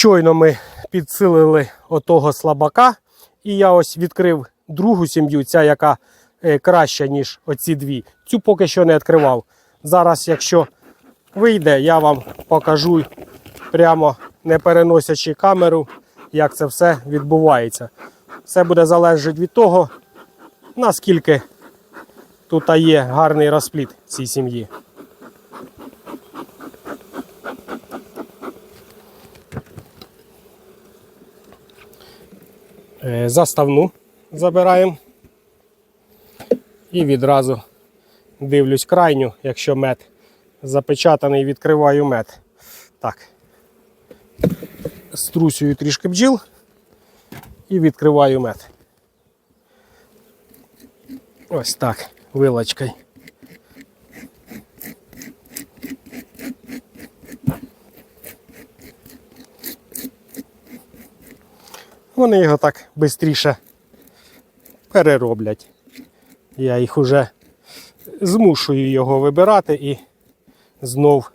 Щойно ми підсилили отого слабака, і я ось відкрив другу сім'ю, ця яка е, краща, ніж оці дві. Цю поки що не відкривав. Зараз, якщо вийде, я вам покажу прямо не переносячи камеру, як це все відбувається. Все буде залежати від того, наскільки тут є гарний розпліт цій сім'ї. Заставну забираємо. І відразу дивлюсь крайню, якщо мед запечатаний, відкриваю мед. Так. Струсюю трішки бджіл і відкриваю мед. Ось так, вилочкою. Вони його так швидше перероблять. Я їх уже змушую його вибирати і знов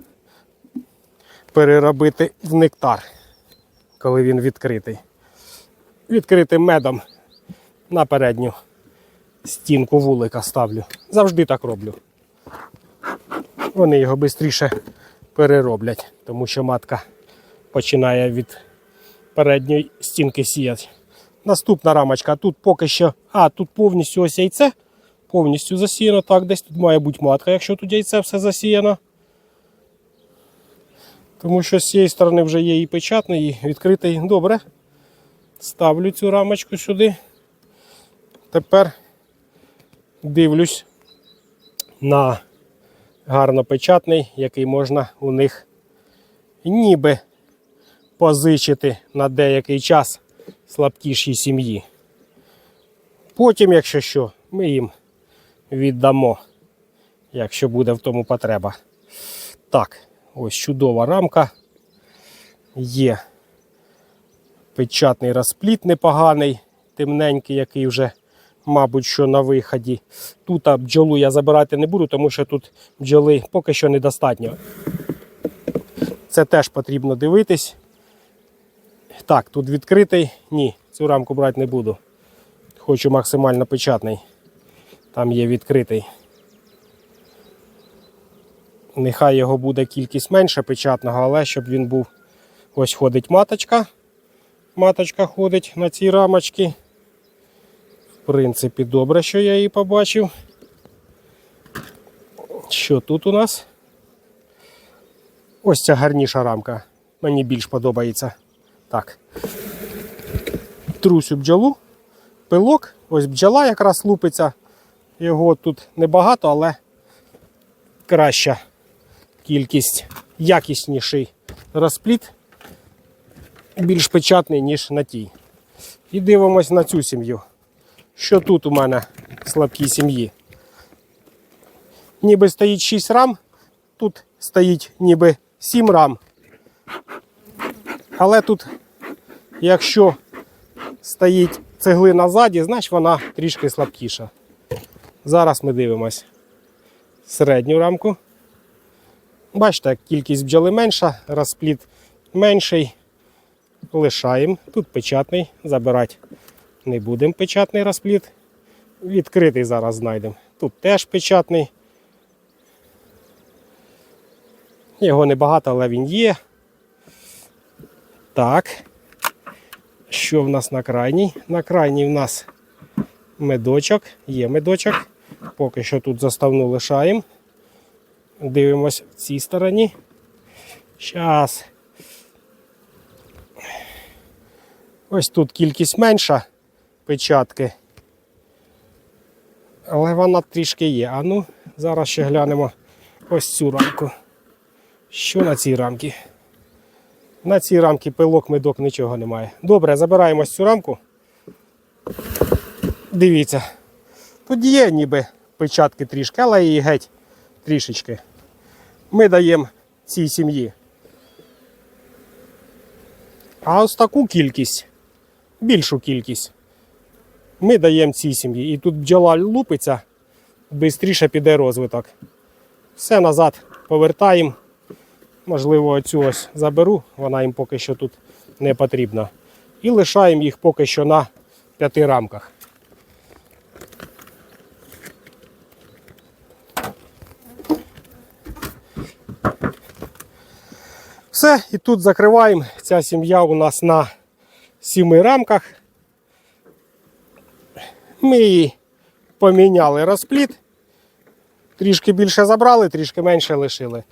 переробити в нектар, коли він відкритий. Відкритим медом на передню стінку вулика ставлю. Завжди так роблю. Вони його швидше перероблять, тому що матка починає від передньої стінки сіяти. Наступна рамочка. Тут поки що. А, тут повністю ось яйце. Повністю засіяно. Так, десь тут має бути матка, якщо тут яйце все засіяно. Тому що з цієї сторони вже є і печатний, і відкритий. Добре. Ставлю цю рамочку сюди. Тепер дивлюсь на гарнопечатний, який можна у них ніби позичити на деякий час слабкішій сім'ї. Потім, якщо що, ми їм віддамо, якщо буде в тому потреба. Так, ось чудова рамка. Є печатний розпліт непоганий, темненький, який вже, мабуть, що на виході. Тут бджолу я забирати не буду, тому що тут бджоли поки що недостатньо. Це теж потрібно дивитись. Так, тут відкритий. Ні, цю рамку брати не буду. Хочу максимально печатний. Там є відкритий. Нехай його буде кількість менше печатного, але щоб він був. Ось ходить маточка. Маточка ходить на цій рамочці. В принципі, добре, що я її побачив. Що тут у нас? Ось ця гарніша рамка. Мені більш подобається. Так. Трусю бджолу, пилок, ось бджола якраз лупиться. Його тут небагато, але краща кількість, якісніший розпліт, більш печатний, ніж на тій. І дивимось на цю сім'ю. Що тут у мене в слабкій сім'ї? Ніби стоїть 6 рам, тут стоїть ніби 7 рам. Але тут, якщо стоїть цеглина ззаді, значить вона трішки слабкіша. Зараз ми дивимось середню рамку. Бачите, кількість бджоли менша, розпліт менший. Лишаємо. Тут печатний, забирати не будемо печатний розпліт. Відкритий зараз знайдемо. Тут теж печатний. Його небагато, але він є. Так. Що в нас на крайній? На крайній в нас медочок, є медочок. Поки що тут заставну лишаємо. Дивимось в цій стороні. Зараз. Ось тут кількість менша печатки. Але вона трішки є. А ну, зараз ще глянемо ось цю рамку. Що на цій рамці? На цій рамці пилок, медок, нічого немає. Добре, забираємо цю рамку. Дивіться. Тут є ніби печатки трішки, але і геть трішечки. Ми даємо цій сім'ї. А ось таку кількість, більшу кількість, ми даємо цій сім'ї. І тут бджола лупиться, швидше піде розвиток. Все назад повертаємо. Можливо, оцю ось заберу, вона їм поки що тут не потрібно. І лишаємо їх поки що на п'яти рамках. Все, і тут закриваємо. Ця сім'я у нас на сіми рамках. Ми її поміняли розпліт. Трішки більше забрали, трішки менше лишили.